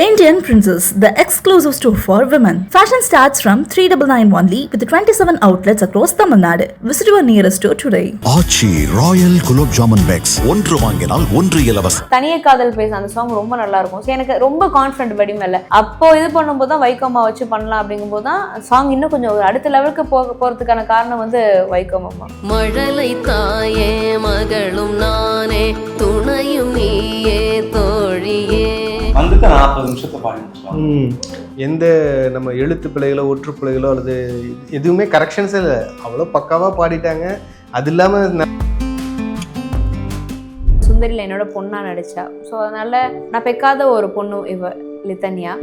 Indian Princess, the exclusive store for women. Fashion starts from 3991 only with 27 outlets across Tamil Nadu. Visit your nearest store today. Aachi royal gulab jamun packs ஒன்று வாங்கினால் ஒன்று இலவசம் தனியே காதல் பேச அந்த song ரொம்ப நல்லா இருக்கும் ஸோ எனக்கு ரொம்ப கான்ஃபிடென்ட் படி மேல அப்போ இது பண்ணும்போது தான் வைகோமா வச்சு பண்ணலாம் அப்படிங்கும்போது தான் சாங் இன்னும் கொஞ்சம் ஒரு அடுத்த லெவலுக்கு போக போறதுக்கான காரணம் வந்து வைகோமாமா மழலை தாயே மகளும் நானே துணையும் நீயே தோழியே வந்துட்டு நாற்பது நிமிஷத்தை பாடி. எந்த நம்ம எழுத்து பிழைகளோ ஒற்று பிழைகளோ அல்லது எதுவுமே கரெக்ஷன்ஸே இல்லை. அவ்வளோ பக்காவாக பாடிட்டாங்க. அது இல்லாமல் சுந்தரியில் என்னோட பொண்ணா நடிச்சா. ஸோ அதனால நான் பெக்காத ஒரு பொண்ணு இவ லித்தன்யா.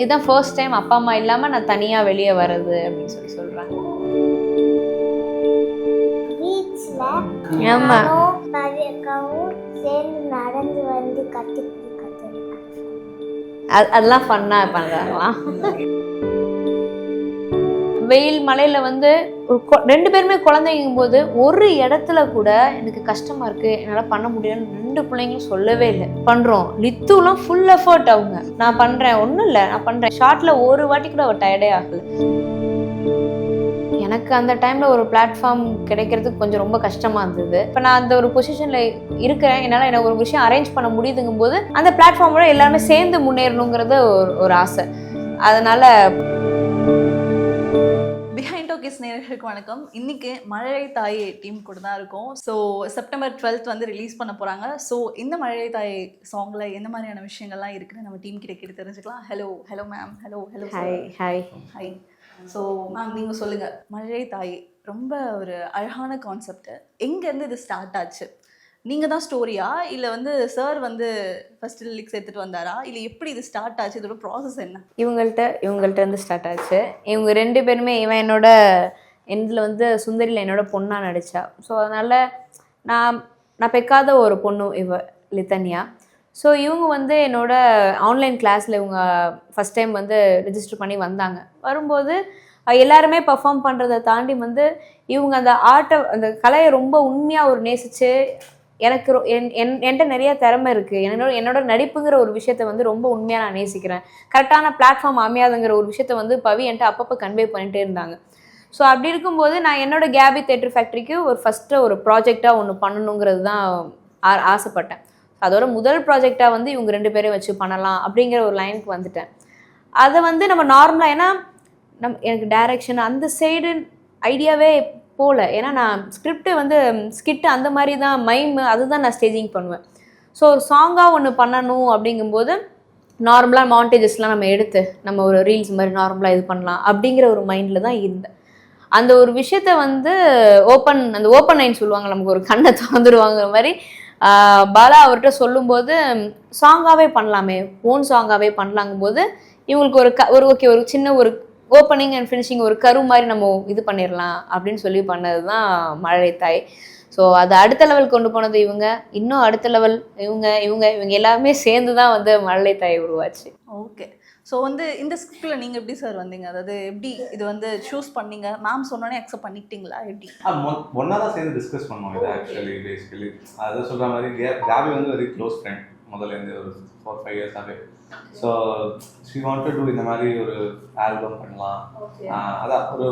இதுதான் ஃபர்ஸ்ட் டைம் அப்பா அம்மா இல்லாம நான் தனியா வெளியே வர்றது அப்படின்னு சொல்லி சொல்றாங்க. ஆமா. நடந்து வந்து அது- அதெல்லாம் ஃபன்னா பண்றாங்களாம் வெயில் மழையில வந்து ரெண்டு பேருமே குழந்தைங்கும் போது ஒரு இடத்துல கூட எனக்கு கஷ்டமா இருக்கு. என்னால பண்ண முடியலன்னு ரெண்டு பிள்ளைங்களும் சொல்லவே இல்லை. பண்றோம். லித்துலாம் ஃபுல் எஃபர்ட் அவங்க. நான் பண்றேன். ஒன்றும் இல்லை. நான் பண்றேன். ஷார்ட்ல ஒரு வாட்டி கூட அவ டயர்டே ஆகல. எனக்கு அந்த டைம்ல ஒரு பிளாட்ஃபார்ம் கிடைக்கிறதுக்கு கொஞ்சம் ரொம்ப கஷ்டமா இருந்தது. இப்போ நான் அந்த ஒரு பொசிஷன்ல இருக்கிறேன். என்னால் எனக்கு ஒரு விஷயம் அரேஞ்ச் பண்ண முடியுதுங்கும் போது அந்த பிளாட்ஃபார்மோட எல்லாருமே சேர்ந்து முன்னேறணுங்கிறது ஒரு ஒரு ஆசை. அதனால பிஹைண்ட் டாக்கிஸ் நேயர்களுக்கு வணக்கம். இன்னைக்கு மழலை தாயே டீம் கூட தான் இருக்கோம். ஸோ செப்டம்பர் டுவெல்த் வந்து ரிலீஸ் பண்ண போகிறாங்க ஸோ இந்த மழலை தாயே சாங்கில் எந்த மாதிரியான விஷயங்கள்லாம் இருக்குன்னு நம்ம டீம் கிட்ட கேட்டு தெரிஞ்சுக்கலாம். Hello hello ma'am hello hello hi hi hi so ma'am நீங்கள் சொல்லுங்கள் மழை தாய் ரொம்ப ஒரு அழகான கான்செப்ட் எங்கேருந்து இது ஸ்டார்ட் ஆச்சு? நீங்கள் தான் ஸ்டோரியா இல்லை வந்து சார் வந்து ஃபர்ஸ்ட் லிரிக்ஸ் எடுத்துகிட்டு வந்தாரா? இல்லை எப்படி இது ஸ்டார்ட் ஆச்சு? இதோட ப்ராசஸ் என்ன? இவங்கள்ட்ட இவங்கள்ட்ட இருந்து ஸ்டார்ட் ஆச்சு. இவங்க ரெண்டு பேருமே இவன் என்னோட எண்டில் வந்து சுந்தரியில் என்னோட பொண்ணாக நடித்தா ஸோ அதனால் நான் நான் பெக்காத ஒரு பொண்ணு இவ லித்தன்யா ஸோ இவங்க வந்து என்னோடய ஆன்லைன் கிளாஸில் இவங்க ஃபஸ்ட் டைம் வந்து ரிஜிஸ்டர் பண்ணி வந்தாங்க. வரும்போது எல்லாருமே பர்ஃபார்ம் பண்ணுறதை தாண்டி வந்து இவங்க அந்த ஆர்ட்டை அந்த கலையை ரொம்ப உண்மையாக ஒரு நேசித்து எனக்கு ரொ- என் என் என்கிட்ட நிறைய திறமை இருக்குது என்னோட என்னோட நடிப்புங்கிற ஒரு விஷயத்த வந்து ரொம்ப உண்மையாக நான் நேசிக்கிறேன். கரெக்டான பிளாட்ஃபார்ம் அமையாதுங்கிற ஒரு விஷயத்த வந்து பவி என்கிட்ட அப்பப்போ கன்வே பண்ணிகிட்டே இருந்தாங்க. ஸோ அப்படி இருக்கும்போது நான் என்னோட கேபி தேட்டர் ஃபேக்ட்ரிக்கு ஒரு ஃபஸ்ட்டு ஒரு ப்ராஜெக்டாக ஒன்று பண்ணணுங்கிறது தான் ஆ- ஆசைப்பட்டேன். அதோட முதல் ப்ராஜெக்டாக வந்து இவங்க ரெண்டு பேரையும் வச்சு பண்ணலாம் அப்படிங்கிற ஒரு லைனுக்கு வந்துட்டேன். அதை வந்து நம்ம நார்மலாக ஏன்னா நம் எனக்கு டைரக்ஷன் அந்த சைடு ஐடியாவே போகல ஏன்னா நான் ஸ்கிரிப்டு வந்து ஸ்கிட்டு அந்த மாதிரி தான் மைம் அதுதான் நான் ஸ்டேஜிங் பண்ணுவேன். ஸோ சாங்காக ஒன்று பண்ணணும் அப்படிங்கும்போது நார்மலாக மாண்டேஜஸ்லாம் நம்ம எடுத்து நம்ம ஒரு ரீல்ஸ் மாதிரி நார்மலாக இது பண்ணலாம் அப்படிங்கிற ஒரு மைண்டில் தான் இருந்தேன். அந்த ஒரு விஷயத்த வந்து ஓப்பன் அந்த ஓப்பன் லைன் சொல்லுவாங்க நமக்கு ஒரு கண்ணை திறந்துடுவாங்கிற மாதிரி பாலா அவர்கிட்ட சொல்லும்போது சாங்காகவே பண்ணலாமே ஓன் சாங்காகவே பண்ணலாங்கும் போது இவங்களுக்கு ஒரு க ஒரு ஓகே ஒரு சின்ன ஒரு ஓப்பனிங் அண்ட் ஃபினிஷிங் ஒரு கரு மாதிரி நம்ம இது பண்ணிடலாம் அப்படின்னு சொல்லி பண்ணது தான் மழலை தாய். ஸோ அதை அடுத்த லெவல் கொண்டு போனது இவங்க. இன்னும் அடுத்த லெவல் இவங்க இவங்க இவங்க எல்லாமே சேர்ந்து தான் வந்து மழலை தாய் உருவாச்சு. ஓகே ஸோ வந்து இந்த ஸ்கிரிப்டில் நீங்கள் எப்படி சார் வந்தீங்க? அதாவது எப்படி இது வந்து சூஸ் பண்ணீங்க? மேம் சொன்னோன்னே அக்செப்ட் பண்ணிக்கிட்டீங்களா எப்படி? ஒன்றா தான் சேர்ந்து டிஸ்கஸ் பண்ணோம் இது ஆக்சுவலி பேசிக்கலி அதான் சொல்கிற மாதிரி கேபி வந்து வெரி க்ளோஸ் ஃப்ரெண்ட் முதல்ல இருந்து ஒரு ஃபோர் ஃபைவ் இயர்ஸாகவே ஸோ ஷி வாண்ட் டு இந்த மாதிரி ஒரு ஆல்பம் பண்ணலாம். அதான் ஒரு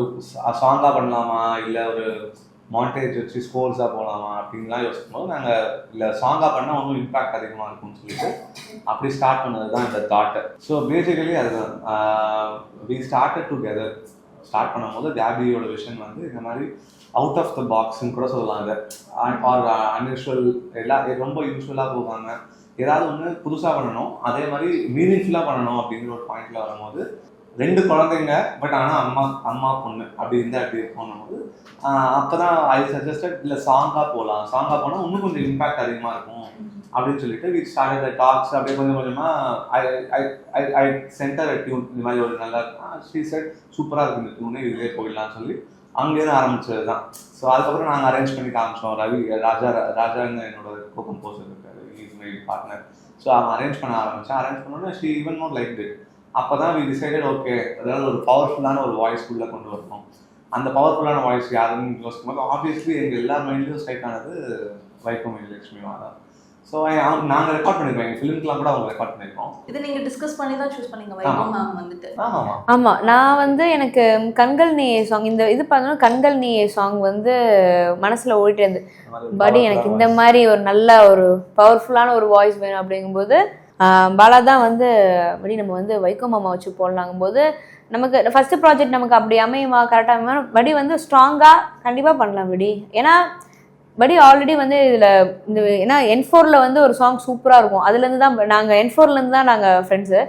சாங்காக பண்ணலாமா? இல்லை ஒரு மாண்டேஜ் வச்சு ஸ்கோர்ஸாக போகலாமா அப்படின்லாம் யோசிக்கும் போது நாங்கள் இல்லை சாங்காக பண்ணால் ஒன்றும் இம்பாக்ட் அதிகமாக இருக்கும்னு சொல்லிட்டு அப்படி ஸ்டார்ட் பண்ணது தான் இந்த தாட்டு ஸோ பேசிக்கலி அதுதான். வி ஸ்டார்டட் டுகெதர் ஸ்டார்ட் பண்ணும்போது கேபியோட விஷன் வந்து இந்த மாதிரி அவுட் ஆஃப் த பாக்ஸ்ன்னு கூட சொல்லலாம் ஃபார் ஆர் அன்யூஷுவல் எல்லா ரொம்ப யூஸ்ஃபுல்லாக போவாங்க. ஏதாவது ஒன்று புதுசாக பண்ணணும் அதே மாதிரி மீனிங்ஃபுல்லாக பண்ணணும் அப்படிங்கிற ஒரு பாயிண்ட்ல வரும்போது ரெண்டு குழந்தைங்க பட் ஆனால் அம்மா அம்மா பொண்ணு. அப்படி இருந்தால் அப்படி போகும்போது அப்போ தான் ஐ சஜஸ்டட் இல்லை சாங்காக போகலாம் சாங்காக போனால் இன்னும் கொஞ்சம் இம்பாக்ட் அதிகமாக இருக்கும். அப்படின்னு சொல்லிட்டு வி ஸ்டார்ட் த டாக்ஸ் அப்படியே கொஞ்சம் கொஞ்சமாக ஐ ஐ ஐ ஐ சென்டர் டியூன் இந்த மாதிரி ஒரு நல்லா இருக்கும் ஸ்ரீ செட் சூப்பராக இருக்கு இந்த டியூனே இதுவே போயிடலாம்னு சொல்லி அங்கேருந்து ஆரம்பிச்சது தான். ஸோ அதுக்கப்புறம் நாங்கள் அரேஞ்ச் பண்ணி காமிச்சோம். ரவி ராஜா ராஜான்னு என்னோட கோ கம்போசர் இருக்காரு இஸ் மை பார்ட்னர் ஸோ அவன் அரேஞ்ச் பண்ண ஆரம்பித்தேன் அரேஞ்ச் பண்ணோன்னே she even more like it அப்போ தான் வி டிசைடட் ஓகே அதாவது ஒரு பவர்ஃபுல்லான ஒரு வாய்ஸ் உள்ள கொண்டு வரணும். அந்த பவர்ஃபுல்லான வாய்ஸ் யாருன்னு யோசிக்கும் போது ஆப்வியஸ்லி எங்கள் எல்லா மைண்ட்லையும் ஸ்ட்ரைக் ஆனது வைக்கம் விஜயலட்சுமிமா தான் ஸோ நாங்கள் ரெக்கார்ட் பண்ணியிருக்கோம் எங்கள் ஃபிலிம்க்குலாம் கூட அவங்க ரெக்கார்ட் பண்ணியிருக்கோம் இது நீங்க டிஸ்கஸ் பண்ணி தான் சூஸ் பண்ணீங்க வைகோ மேம் வந்துட்டு. ஆமாம் ஆமா நான் வந்து எனக்கு கண்கள் நீ சாங் இந்த இது பார்த்தோன்னா கண்கள் நீ சாங் வந்து மனசுல ஓடிட்டே இருந்து படி எனக்கு இந்த மாதிரி ஒரு நல்ல ஒரு பவர்ஃபுல்லான ஒரு வாய்ஸ் வேணும் அப்படிங்கும்போது பாலா தான் வந்து அப்படி நம்ம வந்து வைகோ மாமா வச்சு போடலாங்கும்போது நமக்கு ஃபர்ஸ்ட் ப்ராஜெக்ட் நமக்கு அப்படி அமையுமா? கரெக்டாக அமையுமா? படி வந்து ஸ்ட்ராங்காக கண்டிப்பாக பண்ணலாம் படி ஏன்னா படி ஆல்ரெடி வந்து இதில் இந்த ஏன்னா என் ஃபோரில் வந்து ஒரு சாங் சூப்பராக இருக்கும். அதுலேருந்து தான் நாங்கள் என் ஃபோர்லேருந்து தான் நாங்கள் ஃப்ரெண்ட்ஸு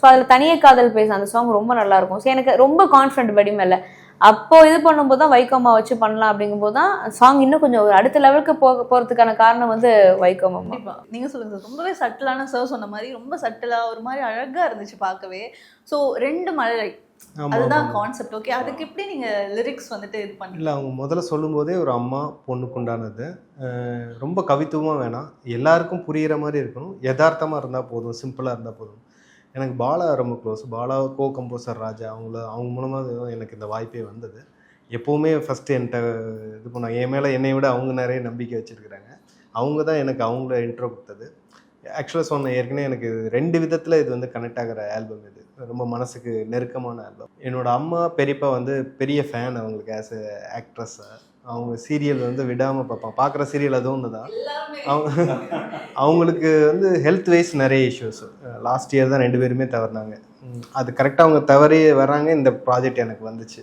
ஸோ அதில் தனியே காதல் பேச அந்த சாங் ரொம்ப நல்லாயிருக்கும் ஸோ எனக்கு ரொம்ப கான்ஃபிடென்ட் படி மேலே. அப்போ இது பண்ணும்போது தான் வைகோமா வச்சு பண்ணலாம் அப்படிங்கும்போது தான் சாங் இன்னும் கொஞ்சம் ஒரு அடுத்த லெவலுக்கு போக போகிறதுக்கான காரணம் வந்து வைகோமா கண்டிப்பா. நீங்க சொல்லுங்க சார் ரொம்பவே சட்டிலான சார் சொன்ன மாதிரி ரொம்ப சட்டிலா ஒரு மாதிரி அழகா இருந்துச்சு பார்க்கவே. ஸோ ரெண்டு மழை அதுதான். கான்செப்ட் ஓகே அதுக்கு எப்படி நீங்க லிரிக்ஸ் வந்துட்டு இது பண்ணி இல்லை அவங்க முதல்ல சொல்லும்போதே ஒரு அம்மா பொண்ணுக்கு உண்டானது. ரொம்ப கவித்துவமாக வேணாம். எல்லாருக்கும் புரிகிற மாதிரி இருக்கணும். யதார்த்தமாக இருந்தால் போதும் சிம்பிளாக இருந்தால் போதும். எனக்கு பாலா ரொம்ப close Bala co composer Raja அவங்கள அவங்க மூலமாக எனக்கு இந்த வாய்ப்பே வந்தது. எப்போவுமே ஃபஸ்ட்டு என்கிட்ட இது பண்ணாங்க என் மேலே என்னை விட அவங்க நிறைய நம்பிக்கை வச்சுருக்கிறாங்க. அவங்க தான் எனக்கு அவங்கள இன்ட்ரோ கொடுத்தது. ஆக்சுவலாக சொன்ன ஏற்கனவே எனக்கு ரெண்டு விதத்தில் இது வந்து கனெக்ட் ஆகிற ஆல்பம் இது. ரொம்ப மனசுக்கு நெருக்கமான ஆல்பம் என்னோடய அம்மா பெரியப்பா வந்து பெரிய ஃபேன் அவங்களுக்கு ஆஸ் எ ஆக்ட்ரஸ் அவங்க சீரியல் வந்து விடாமல் பார்ப்பான் பார்க்குற சீரியல் அது ஒன்று தான் அவங்க அவங்களுக்கு வந்து ஹெல்த் வைஸ் நிறைய இஷ்யூஸ் லாஸ்ட் இயர் தான் ரெண்டு பேருமே தவறினாங்க. அது கரெக்டாக அவங்க தவறி வராங்க. இந்த ப்ராஜெக்ட் எனக்கு வந்துச்சு.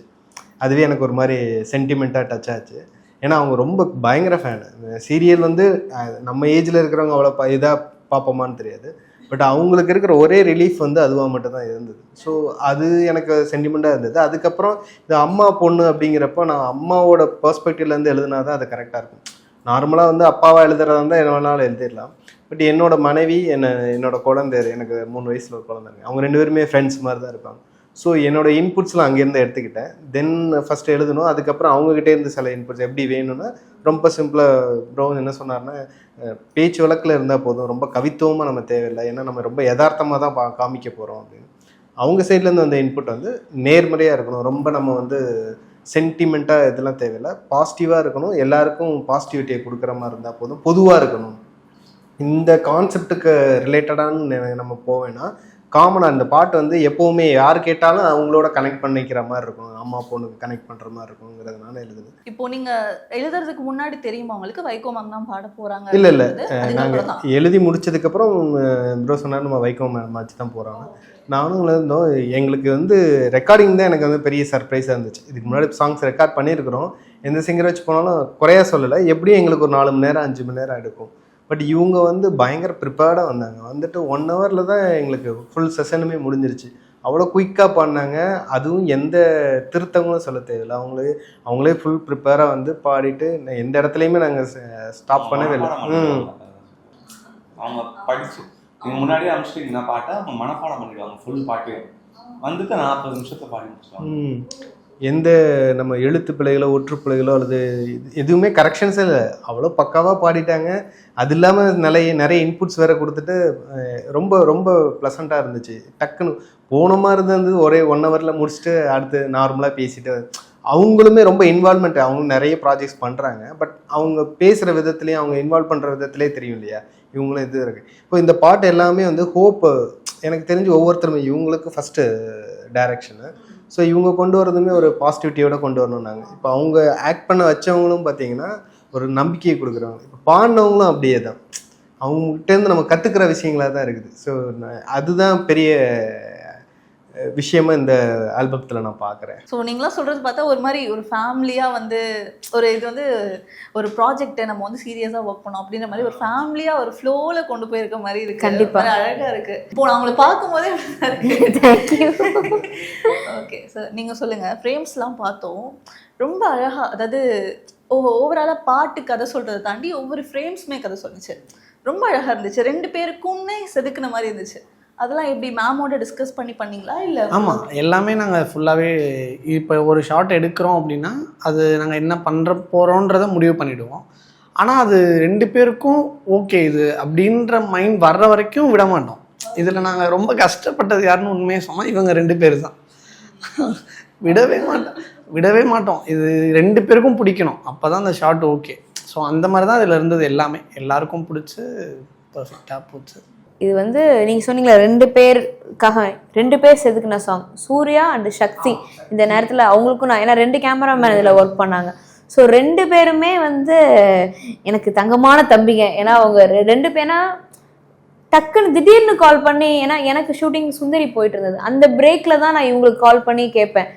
அதுவே எனக்கு ஒரு மாதிரி சென்டிமெண்ட்டாக டச் ஆச்சு. ஏன்னா அவங்க ரொம்ப பயங்கர ஃபேன் சீரியல் வந்து நம்ம ஏஜில் இருக்கிறவங்க அவ்வளோ இதாக பார்ப்போமான்னு தெரியாது. பட் அவங்களுக்கு இருக்கிற ஒரே ரிலீஃப் வந்து அதுவாக மட்டும்தான் இருந்தது. ஸோ அது எனக்கு சென்டிமெண்ட்டாக இருந்தது. அதுக்கப்புறம் இந்த அம்மா பொண்ணு அப்படிங்கிறப்போ நான் அம்மாவோட பர்ஸ்பெக்டிவ்லேருந்து எழுதுனா தான் அது கரெக்டாக இருக்கும். நார்மலாக வந்து அப்பாவாக எழுதுறதா இருந்தால் என்ன வேணாலும் எழுதிடலாம். பட் என்னோட மனைவி என்ன என்னோட குழந்தை எனக்கு மூணு வயசில் ஒரு குழந்தை அவங்க ரெண்டு பேருமே ஃப்ரெண்ட்ஸ் மாதிரி தான் இருப்பாங்க. ஸோ என்னோட இன்புட்ஸ்லாம் அங்கேருந்து எடுத்துக்கிட்டேன். தென் ஃபஸ்ட்டு எழுதணும். அதுக்கப்புறம் அவங்ககிட்டே இருந்து சில இன்புட்ஸ் எப்படி வேணும்னா ரொம்ப சிம்பிளாக ப்ரோ என்ன சொன்னார்னா பேச்சு வழக்கில் இருந்தால் போதும். ரொம்ப கவித்துவமாக நம்ம தேவையில்லை. ஏன்னா நம்ம ரொம்ப யதார்த்தமாக தான் பா காமிக்க போகிறோம் அப்படின்னு. அவங்க சைட்லேருந்து வந்த இன்புட் வந்து நேர்மறையாக இருக்கணும். ரொம்ப நம்ம வந்து சென்டிமெண்ட்டாக இதெல்லாம் தேவையில்லை. பாசிட்டிவாக இருக்கணும். எல்லாருக்கும் பாசிட்டிவிட்டியை கொடுக்குற மாதிரி இருந்தால் போதும். பொதுவாக இருக்கணும். இந்த கான்செப்டுக்கு ரிலேட்டடான நம்ம போவேன்னா காமனாக இந்த பாட்டு வந்து எப்போவுமே யார் கேட்டாலும் அவங்களோட கனெக்ட் பண்ணிக்கிற மாதிரி இருக்கும். அம்மா பொண்ணுக்கு கனெக்ட் பண்ணுற மாதிரி இருக்குங்கிறதுனால எழுதுது இப்போ நீங்க எழுதுறதுக்கு முன்னாடி தெரியுமா உங்களுக்கு? வைகோ மேம் தான் பாட போறாங்க இல்ல, இல்ல. நாங்கள். எழுதி முடிச்சதுக்கப்புறம் ப்ரோ சொன்னார் நம்ம வைகோ மேட்ச் தான் போகிறாங்க நானும் இருந்தோம் எங்களுக்கு வந்து ரெக்கார்டிங் தான் எனக்கு வந்து பெரிய சர்ப்ரைஸாக இருந்துச்சு. இதுக்கு முன்னாடி சாங்ஸ் ரெக்கார்ட் பண்ணியிருக்கிறோம். எந்த சிங்கர் வச்சு போனாலும் குறையா சொல்லலை. எப்படியும் எங்களுக்கு ஒரு நாலு மணி நேரம் அஞ்சு மணி நேரம் எடுக்கும். பட் இவங்க வந்து பயங்கர ப்ரிப்பேர்டாக வந்தாங்க. வந்துட்டு ஒன் ஹவரில் தான் எங்களுக்கு ஃபுல் செஷனுமே முடிஞ்சிருச்சு. அவ்வளோ குயிக்காக பண்ணாங்க. அதுவும் எந்த திருத்தங்களும் சொல்ல தேவையில்லை. அவங்களே அவங்களே ஃபுல் ப்ரிப்பேராக வந்து பாடிட்டு எந்த இடத்துலையுமே நாங்கள் ஸ்டாப் பண்ணவே இல்லை. ம். அவங்க படிச்சு நீங்க முன்னாடியே அனுப்பிச்சிட்டீங்கன்னா பாட்டை அவங்க மனப்பாடம் பண்ணிடுவாங்க. ஃபுல் பாட்டையும் வந்துட்டு நாற்பது நிமிஷத்தை பாடி முடிச்சிடுவாங்க. ம். எந்த நம்ம எழுத்து பிழைகளோ ஒற்று பிழைகளோ அல்லது எதுவுமே கரெக்ஷன்ஸே இல்லை. அவ்வளோ பக்காவாக பாடிட்டாங்க. அது இல்லாமல் நிறைய நிறைய இன்புட்ஸ் வேற கொடுத்துட்டு ரொம்ப ரொம்ப ப்ளசண்ட்டாக இருந்துச்சு. டக்குன்னு போனமாக இருந்தது ஒரே ஒன் ஹவரில் முடிச்சுட்டு அடுத்து நார்மலாக பேசிட்டு அவங்களுமே ரொம்ப இன்வால்மெண்ட் அவங்க நிறைய ப்ராஜெக்ட்ஸ் பண்ணுறாங்க பட் அவங்க பேசுகிற விதத்துலேயும் அவங்க இன்வால்வ் பண்ணுற விதத்துலேயே தெரியும் இல்லையா? இவங்களும் இது இருக்குது இப்போ இந்த பாட்டு எல்லாமே வந்து ஹோப்பு எனக்கு தெரிஞ்சு ஒவ்வொருத்தருமே இவங்களுக்கு ஃபஸ்ட்டு டைரக்ஷனு ஸோ இவங்க கொண்டு வரதுமே ஒரு பாசிட்டிவிட்டியோட கொண்டு வரணும் நாங்கள் இப்போ அவங்க ஆக்ட் பண்ண வச்சவங்களும் பார்த்தீங்கன்னா ஒரு நம்பிக்கையை கொடுக்குறாங்க. இப்போ பாடினவங்களும் அப்படியே தான். அவங்ககிட்டேருந்து நம்ம கற்றுக்கிற விஷயங்களாக தான் இருக்குது. ஸோ அதுதான் பெரிய விஷயமா இந்த ஆல்பத்தில் நான் பார்க்குறேன் ஸோ நீங்களாம் சொல்றது பார்த்தா ஒரு மாதிரி ஒரு ஃபேமிலியா வந்து ஒரு இது வந்து ஒரு ப்ராஜெக்ட்டை நம்ம வந்து சீரியஸா ஒர்க் பண்ணோம் அப்படின்ற மாதிரி ஒரு ஃபேமிலியா ஒரு ஃப்ளோல கொண்டு போயிருக்க மாதிரி இருக்கு. கண்டிப்பா. ஒரு அழகா இருக்கு. இப்போ நான் அவங்கள பார்க்கும்போதே இருக்கு. ஓகே சார் நீங்க சொல்லுங்க. ஃப்ரேம்ஸ்லாம் பார்த்தோம். ரொம்ப அழகா அதாவது ஓவராலாக பாட்டு கதை சொல்றதை தாண்டி ஒவ்வொரு ஃப்ரேம்ஸுமே கதை சொல்லுச்சு ரொம்ப அழகா இருந்துச்சு. ரெண்டு பேருக்குமே செதுக்குன மாதிரி இருந்துச்சு. அதெல்லாம் எப்படி மேமோட டிஸ்கஸ் பண்ணி பண்ணீங்களா? இல்லை ஆமாம் எல்லாமே நாங்கள் ஃபுல்லாகவே இப்போ ஒரு ஷார்ட் எடுக்கிறோம் அப்படின்னா அது நாங்கள் என்ன பண்ணுற போகிறோன்றதை முடிவு பண்ணிவிடுவோம் ஆனால் அது ரெண்டு பேருக்கும் ஓகே இது அப்படின்ற மைண்ட் வர்ற வரைக்கும் விட மாட்டோம். இதில் நாங்கள் ரொம்ப கஷ்டப்பட்டது யாருன்னு உண்மையை சொன்னால் இவங்க ரெண்டு பேர் தான் விடவே மாட்டோம். விடவே மாட்டோம். இது ரெண்டு பேருக்கும் பிடிக்கணும். அப்போ தான் அந்த ஷாட் ஓகே ஸோ அந்த மாதிரி தான் இதில் இருந்தது எல்லாமே. எல்லாருக்கும் பிடிச்சி பர்ஃபெக்டாக போச்சு. இது வந்து நீங்க சொன்னீங்களா ரெண்டு பேருக்காக ரெண்டு பேர் செதுக்குன சாங் சூர்யா அண்ட் சக்தி. இந்த நேரத்துல அவங்களுக்கும் நான் ஏன்னா ரெண்டு கேமராமேன் இதுல ஒர்க் பண்ணாங்க. ஸோ ரெண்டு பேருமே வந்து எனக்கு தங்கமான தம்பிங்க. ஏன்னா அவங்க ரெ- ரெண்டு பேனா டக்குன்னு திடீர்னு கால் பண்ணி ஏன்னா எனக்கு ஷூட்டிங் சுந்தரி போயிட்டு இருந்தது. அந்த பிரேக்ல தான் நான் இவங்களுக்கு கால் பண்ணி கேட்பேன்.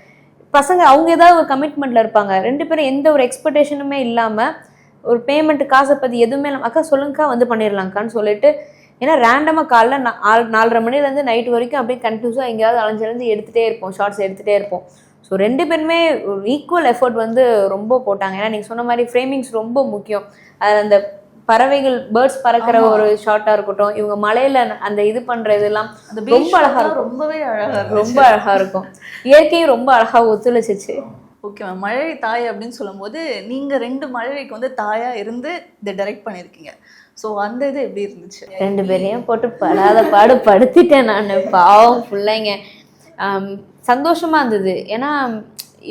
பசங்க அவங்க ஏதாவது ஒரு கமிட்மெண்ட்ல இருப்பாங்க. ரெண்டு பேரும் எந்த ஒரு எக்ஸ்பெக்டேஷனுமே இல்லாம ஒரு பேமெண்ட் காசை பத்தி எதுவுமே இல்லாமல் அக்கா சொல்லுங்கக்கா வந்து பண்ணிடலாங்க்கான்னு சொல்லிட்டு ஏன்னா ரேண்டமாக காலைல நா- ஆறு நாலரை மணிலேருந்து நைட் வரைக்கும் அப்படியே கண்டினியூஸாக எங்கேயாவது அலைஞ்சிருந்து எடுத்துகிட்டே இருப்போம். ஷார்ட்ஸ் எடுத்துகிட்டே இருப்போம். ஸோ ரெண்டு பேருமே ஈக்குவல் எஃபர்ட் வந்து ரொம்ப போட்டாங்க. ஏன்னா நீங்கள் சொன்ன மாதிரி ஃப்ரேமிங்ஸ் ரொம்ப முக்கியம். அது அந்த பறவைகள் பேர்ட்ஸ் பறக்கிற ஒரு ஷார்ட்டாக இருக்கட்டும் இவங்க மலையில அந்த இது பண்ணுற இதெல்லாம் ரொம்ப அழகா இருக்கும். ரொம்பவே அழகா ரொம்ப அழகா இருக்கும். இயற்கையும் ரொம்ப அழகா ஒத்துழைச்சிச்சு. ஓகே மேம் மழை தாய் அப்படின்னு சொல்லும்போது நீங்கள் ரெண்டு மழலைக்கு வந்து தாயாக இருந்து இதை டைரக்ட் பண்ணியிருக்கீங்க. ஸோ அந்த இது எப்படி இருந்துச்சு? ரெண்டு பேரையும் போட்டு படாத பாடு படுத்திட்டேன் நான். பாவம் பிள்ளைங்க. சந்தோஷமாக இருந்தது. ஏன்னா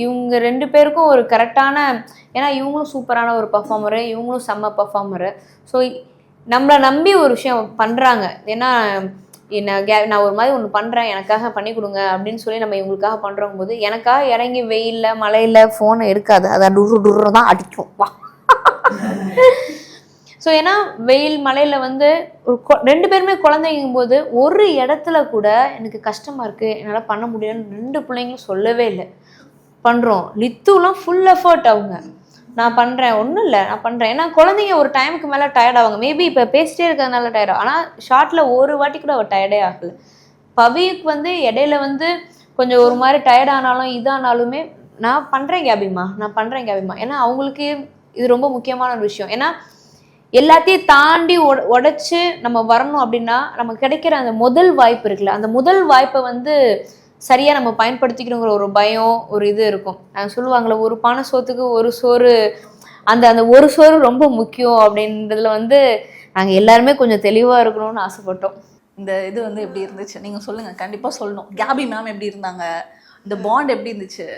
இவங்க ரெண்டு பேருக்கும் ஒரு கரெக்டான ஏன்னா இவங்களும் சூப்பரான ஒரு பர்ஃபார்மரு இவங்களும் செம்ம பர்ஃபார்மரு ஸோ நம்மளை நம்பி ஒரு விஷயம் பண்ணுறாங்க ஏன்னா என்ன கே நான் ஒரு மாதிரி ஒன்று பண்ணுறேன் எனக்காக பண்ணி கொடுங்க அப்படின்னு சொல்லி நம்ம இவங்களுக்காக பண்ணுறோம் போது எனக்காக இறங்கி வெயிலில் மழையில் ஃபோனை எடுக்காது அதை டுரு டுரு தான் அடிக்கும். வா. ஸோ ஏன்னா வெயில் மழையில் வந்து ஒரு கொ- ரெண்டு பேருமே குழந்தைங்கும் போது ஒரு இடத்துல கூட எனக்கு கஷ்டமாக இருக்குது என்னால் பண்ண முடியும்னு ரெண்டு பிள்ளைங்களும் சொல்லவே இல்லை. பண்ணுறோம் லித்துலாம் ஃபுல் எஃபர்ட் அவங்க. நான் பண்ணுறேன் ஒன்றும் இல்லை. நான் பண்ணுறேன் ஏன்னா குழந்தைங்க ஒரு டைமுக்கு மேலே டயர்ட் ஆவாங்க. மேபி இப்போ பேசிட்டே இருக்கிறதுனால டயர்ட் ஆகும் ஆனால் ஷார்ட்டில் ஒரு வாட்டி கூட அவள் டயர்டே ஆகலை. பவிக்கு வந்து இடையில வந்து கொஞ்சம் ஒரு மாதிரி டயர்ட் ஆனாலும் இதானாலுமே நான் பண்ணுறேன் கேபிமா நான் பண்ணுறேன் கேபிமா ஏன்னா அவங்களுக்கு இது ரொம்ப முக்கியமான ஒரு விஷயம். ஏன்னா எல்லாத்தையும் தாண்டி உட உடைச்சு நம்ம வரணும் அப்படின்னா நமக்கு கிடைக்கிற அந்த முதல் வாய்ப்பு இருக்குல்ல அந்த முதல் வாய்ப்பை வந்து சரியா நம்ம பயன்படுத்திக்கணுங்கிற ஒரு பயம் ஒரு இது இருக்கும். நாங்கள் சொல்லுவாங்களே ஒரு பானை சோத்துக்கு ஒரு சோறு அந்த அந்த ஒரு சோறு ரொம்ப முக்கியம் அப்படின்றதுல வந்து நாங்கள் எல்லாருமே கொஞ்சம் தெளிவாக இருக்கணும்னு ஆசைப்பட்டோம். இந்த இது வந்து எப்படி இருந்துச்சு? நீங்க சொல்லுங்க கண்டிப்பா சொல்லணும். கேபி மேம் எப்படி இருந்தாங்க? இந்த பாண்ட் எப்படி இருந்துச்சு?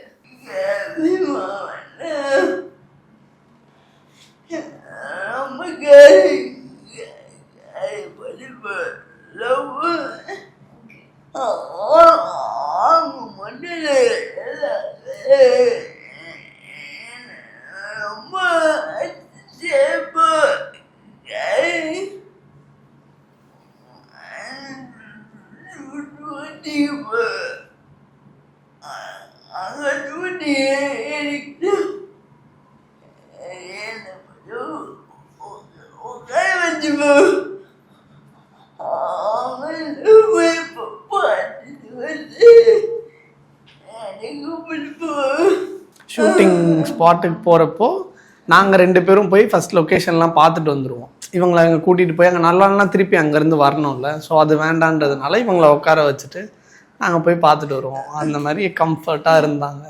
ஷூட்டிங் ஸ்பாட்டுக்கு போகிறப்போ நாங்கள் ரெண்டு பேரும் போய் ஃபர்ஸ்ட் லொக்கேஷன்லாம் பார்த்துட்டு வந்துடுவோம் இவங்களை அங்கே கூட்டிகிட்டு போய் அங்கே நல்லா நல்லா திருப்பி அங்கேருந்து வரணும்ல. ஸோ அது வேண்டான்றதுனால இவங்களை உட்கார வச்சுட்டு நாங்கள் போய் பார்த்துட்டு வருவோம். அந்த மாதிரி கம்ஃபர்ட்டாக இருந்தாங்க.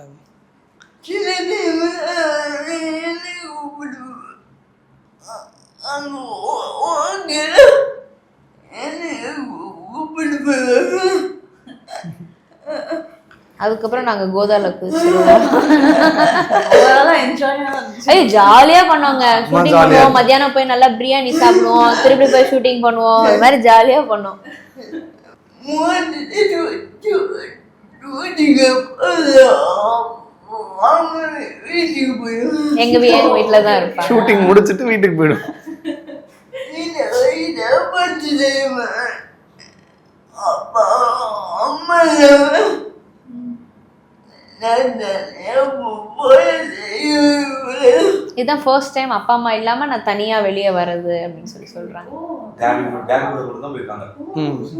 அதுக்கப்புறம் நாங்கள் கோதாவில் குதிச்சிருவோம் என்ஜாய் ஐயோ ஜாலியா பண்ணுவாங்க. ஷூட்டிங் பண்ணுவோம். மத்தியானம் போய் நல்லா பிரியாணி சாப்பிடுவோம். திருப்பி போய் ஷூட்டிங் பண்ணுவோம். அது மாதிரி ஜாலியா பண்ணோம் எங்க வீட்டுல தான் இருப்பாங்க. ஷூட்டிங் முடிச்சுட்டு வீட்டுக்கு போயிடுவோம். இதுதான் ஃபர்ஸ்ட் டைம் அப்பா அம்மா இல்லாம நான் தனியா வெளியே வர்றது அப்படின்னு சொல்லி சொல்றாங்க.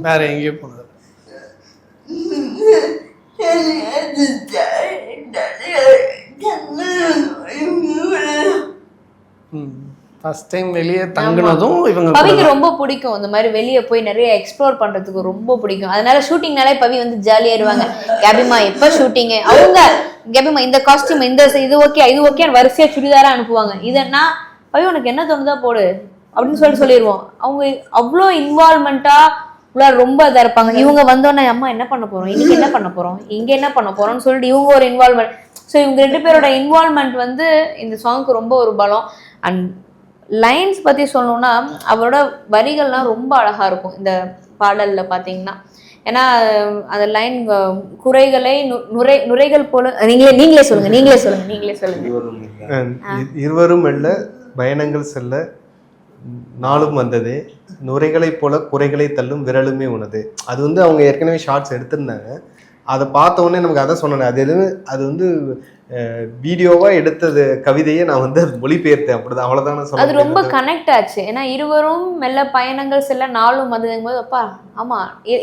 வேற எங்கேயும் போனது. ம். ஃபர்ஸ்ட் டைம் வெளியே தங்குனதும் இவங்க பவிக்கு. ரொம்ப பிடிக்கும். இந்த மாதிரி வெளியே போய் நிறைய எக்ஸ்ப்ளோர் பண்றதுக்கு ரொம்ப பிடிக்கும். அதனால ஷூட்டிங்னாலே பவி வந்து ஜாலியா இருவாங்க. கேபிமா எப்ப ஷூட்டிங் அவங்க கேபிமா இந்த காஸ்டியூம் இந்த இது ஓகே இது ஓகே வரிசையா சுடிதாரா அனுப்புவாங்க. இதன்னா பவி உனக்கு என்ன தோணுதா போடு. அப்படின்னு சொல்லி சொல்லிடுவோம் அவங்க அவ்வளோ இன்வால்மெண்ட்டா உள்ள ரொம்ப இதாக இருப்பாங்க. இவங்க வந்தோடனே அம்மா என்ன பண்ண போறோம்? இன்னைக்கு என்ன பண்ண போறோம்? இங்க என்ன பண்ண போறோம்னு சொல்லிட்டு இவங்க ஒரு இன்வால்மெண்ட் ஸோ இவங்க ரெண்டு பேரோட இன்வால்மெண்ட் வந்து இந்த சாங்க்கு ரொம்ப ஒரு பலம். அண்ட் லைன்ஸ் பற்றி சொல்லணும்னா அவரோட வரிகள்லாம் ரொம்ப அழகாக இருக்கும். இந்த பாடலில் பார்த்தீங்கன்னா ஏன்னா அந்த லைன் குறைகளை நு- நுரை நுரைகள் போல நீங்களே நீங்களே சொல்லுங்க நீங்களே சொல்லுங்க நீங்களே சொல்லுங்க. இருவரும் அல்ல பயணங்கள் செல்ல நாளும் வந்தது. நுரைகளைப் போல குறைகளை தள்ளும் விரலுமே உனது. அது வந்து அவங்க ஏற்கனவே ஷார்ட்ஸ் எடுத்திருந்தாங்க. அதை பார்த்த உடனே நமக்கு அதை சொன்னேன் அது எதுவும் அது வந்து வீடியோவாக எடுத்தது கவிதையை நான் வந்து அது மொழிபெயர்த்தேன். அப்படிதான் அவ்வளோதான் அது ரொம்ப. கனெக்ட் ஆச்சு. ஏன்னா இருவரும் மெல்ல பயணங்கள் செல்ல நாளும் வந்ததுங்கும் போது அப்பா ஆமா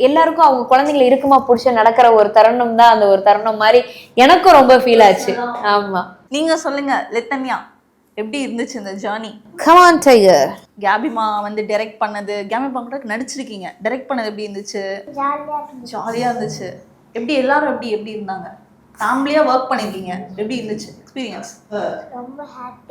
எல்லாருக்கும் அவங்க குழந்தைங்களை இருக்குமா பிடிச்ச நடக்கிற ஒரு தருணம் தான் அந்த ஒரு தருணம் மாதிரி எனக்கும் ரொம்ப ஃபீல் ஆச்சு. ஆமா. நீங்க சொல்லுங்க லித்தன்யா எப்படி இருந்துச்சு இந்த ஜேர்னி கமான் டைகர் கேபிமா வந்து டைரக்ட் பண்ணது கேபிமா கூட நடிச்சிருக்கீங்க. டைரக்ட் பண்ணது எப்படி இருந்துச்சு? ஜாலியாக இருந்துச்சு. ஜாலியா இருந்துச்சு. எப்படி எல்லாரும் எப்படி எப்படி இருந்தாங்க? ஃபேமிலியா ஒர்க் பண்ணிருக்கீங்க. எப்படி இருந்துச்சு எக்ஸ்பீரியன்ஸ் ரொம்ப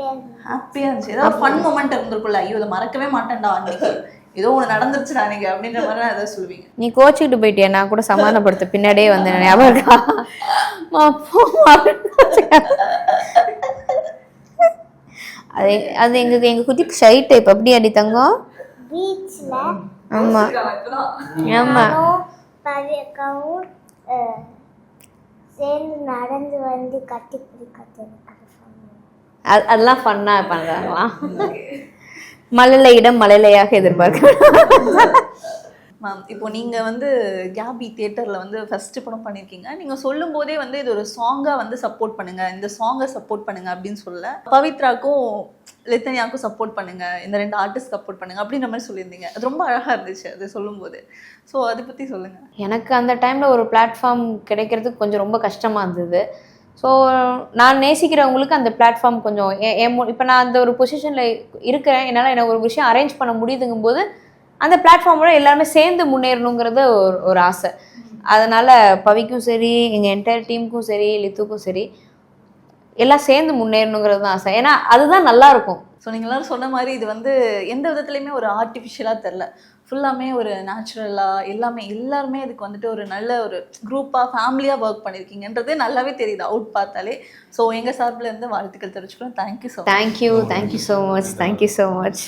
இருந்துச்சு. ஹாப்பியா இருந்துச்சு. ஏதாவது ஃபன் மூமெண்ட் இருந்திருக்குல்ல ஐயோ இதை மறக்கவே மாட்டேன்டா அன்னைக்கு. ஏதோ ஒன்று நடந்துருச்சுடா அன்னைக்கு அப்படின்ற மாதிரி ஏதாவது சொல்லுவீங்க. நீ கோச்சிக்கிட்டு போயிட்டியா? நான் கூட சமாதானப்படுத்த பின்னாடியே வந்தேன். ஞாபகம் இருக்கா. அது அது எங்க எங்க குட்டி ஷை டைப் அப்படி அடி தங்கம்? பீச்சில் ஆமா. ஆமா. சேர்ந்து நடந்து வந்து கட்டி பிடிக்கிறது அது அதெல்லாம் ஃபன்னாக பண்ணுறாங்களா மழலையிடம் மழலையாக எதிர்பார்க்க மேம் இப்போ நீங்கள் வந்து கேபி தியேட்டரில் வந்து ஃபஸ்ட்டு படம் பண்ணியிருக்கீங்க நீங்கள் சொல்லும் போதே வந்து இது ஒரு சாங்காக வந்து சப்போர்ட் பண்ணுங்கள் இந்த சாங்கை சப்போர்ட் பண்ணுங்கள் அப்படின்னு சொல்ல பவித்ராக்கும் லித்தனியாக்கும் சப்போர்ட் பண்ணுங்கள் இந்த ரெண்டு ஆர்டிஸ்ட் சப்போர்ட் பண்ணுங்க அப்படின்ற மாதிரி சொல்லியிருந்தீங்க. அது ரொம்ப அழகாக இருந்துச்சு அது சொல்லும்போது. ஸோ அதை பற்றி சொல்லுங்கள் எனக்கு அந்த டைமில் ஒரு பிளாட்ஃபார்ம் கிடைக்கிறதுக்கு கொஞ்சம் ரொம்ப கஷ்டமாக இருந்தது. ஸோ நான் நேசிக்கிறவங்களுக்கு அந்த பிளாட்ஃபார்ம் கொஞ்சம் இப்போ நான் அந்த ஒரு பொசிஷனில் இருக்கிறேன். என்னால் எனக்கு ஒரு விஷயம் அரேஞ்ச் பண்ண முடியுதுங்கும் போது அந்த பிளாட்ஃபார்மோட எல்லாருமே சேர்ந்து முன்னேறணுங்கிறது ஒரு ஒரு ஆசை. அதனால் பவிக்கும் சரி எங்கள் என்டையர் டீமுக்கும் சரி லித்துக்கும் சரி எல்லாம் சேர்ந்து முன்னேறணுங்கிறது தான் ஆசை. ஏன்னா அதுதான் நல்லா இருக்கும். ஸோ நீங்கள் எல்லாரும் சொன்ன மாதிரி இது வந்து எந்த விதத்துலையுமே ஒரு ஆர்டிஃபிஷியலாக தெரில ஃபுல்லாமே ஒரு நேச்சுரலாக எல்லாமே எல்லாருமே இதுக்கு வந்துட்டு ஒரு நல்ல ஒரு குரூப்பாக ஃபேமிலியாக ஒர்க் பண்ணியிருக்கீங்கன்றது நல்லாவே தெரியுது அவுட் பார்த்தாலே. ஸோ எங்கள் சார்பில் இருந்து வாழ்த்துக்கள் தெரிவிச்சுக்கிறோம். Thank you so thank you thank you so much thank you so much